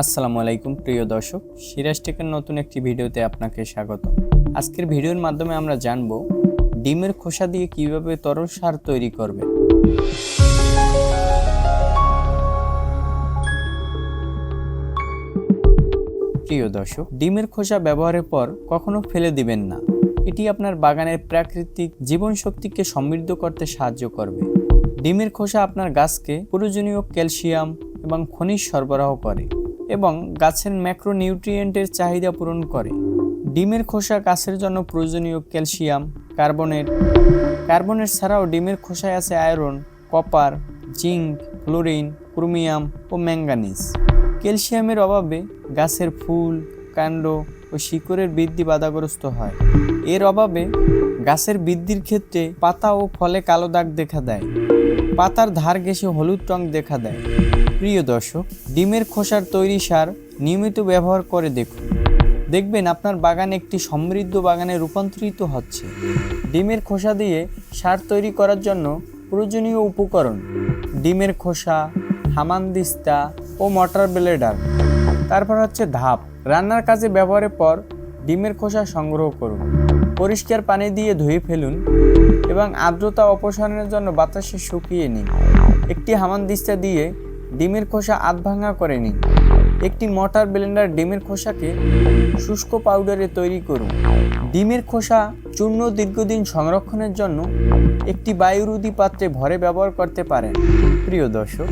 আসসালামু আলাইকুম, প্রিয় দর্শক। সিরাজ টেকের নতুন একটি ভিডিওতে আপনাকে স্বাগত। আজকের ভিডিওর মাধ্যমে আমরা জানব, ডিমের খোসা দিয়ে কীভাবে তরল সার তৈরি করবে প্রিয় দর্শক, ডিমের খোসা ব্যবহারের পর কখনো ফেলে দিবেন না। এটি আপনার বাগানের প্রাকৃতিক জীবন শক্তিকে সমৃদ্ধ করতে সাহায্য করবে। ডিমের খোসা আপনার গাছকে প্রয়োজনীয় ক্যালসিয়াম এবং খনিজ সরবরাহ করে। এবং গাছের ম্যাক্রোনিউট্রিয়েন্টের চাহিদা পূরণ করে। ডিমের খোসা গাছের জন্য প্রয়োজনীয় ক্যালসিয়াম, কার্বনেট। কার্বনেট ছাড়াও ডিমের খোসায় আছে iron, copper, zinc fluorine chromium ও ম্যাঙ্গানিজ। ক্যালসিয়ামের অভাবে গাছের ফুল, কাণ্ড ও শিকড়ের বৃদ্ধি বাধাগ্রস্ত হয়। এর অভাবে গাছের বৃদ্ধির ক্ষেত্রে পাতা ও ফলে কালো দাগ দেখা দেয়। পাতার ধার ঘেঁষে হলুদ রং দেখা দেয়। প্রিয় দর্শক, ডিমের খোসার তৈরি সার নিয়মিত ব্যবহার করে দেখুন। দেখবেন আপনার বাগান একটি সমৃদ্ধ বাগানে রূপান্তরিত হচ্ছে। ডিমের খোসা দিয়ে সার তৈরি করার জন্য প্রয়োজনীয় উপকরণ ডিমের খোসা হামানদিস্তা ও মটার ব্লেডার। তারপর হচ্ছে ধাপ। রান্নার কাজে ব্যবহারের পর ডিমের খোসা সংগ্রহ করুন। পরিষ্কার পানি দিয়ে ধুয়ে ফেলুন এবং আর্দ্রতা অপসারণের জন্য বাতাসে শুকিয়ে নিন। একটি হামানদিস্তা দিয়ে ডিমের খোসা আধ ভাঙা করে নিন। একটি মটার ব্লেন্ডার ডিমের খোসাকে শুষ্ক পাউডারে তৈরি করুন। ডিমের খোসা চূর্ণ দীর্ঘদিন সংরক্ষণের জন্য একটি বায়ুরোধী পাত্রে ভরে ব্যবহার করতে পারেন। প্রিয় দর্শক,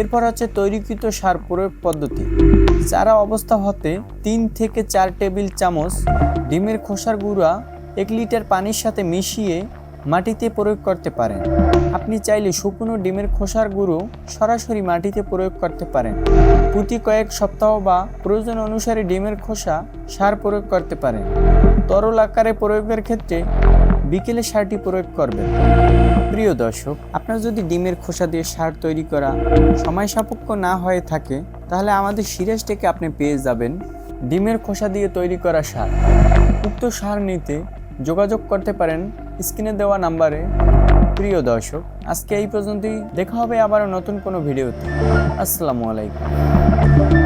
এরপর হচ্ছে তৈরিকৃত সার প্রয়োগ পদ্ধতি। চারা অবস্থা হতে তিন থেকে চার টেবিল চামচ ডিমের খোসার গুঁড়া, এক লিটার পানির সাথে মিশিয়ে মাটিতে প্রয়োগ করতে পারেন। আপনি চাইলে শুকনো ডিমের খোসার গুঁড়ো সরাসরি মাটিতে প্রয়োগ করতে পারেন। প্রতি কয়েক সপ্তাহ বা প্রয়োজন অনুসারে ডিমের খোসা সার প্রয়োগ করতে পারেন। তরল আকারে প্রয়োগের ক্ষেত্রে বিকেলে সারটি প্রয়োগ করবেন। প্রিয় দর্শক, আপনার যদি ডিমের খোসা দিয়ে সার তৈরি করা সময় সাপেক্ষ না হয়ে থাকে তাহলে আমাদের সিরিজ থেকে আপনি পেয়ে যাবেন ডিমের খোসা দিয়ে তৈরি করা সার। উক্ত সার নিতে যোগাযোগ করতে পারেন স্ক্রিনে দেওয়া নাম্বারে। প্রিয় দর্শক, আজকে এই পর্যন্তই। দেখা হবে আবার নতুন কোনো ভিডিওতে। আসসালামু আলাইকুম।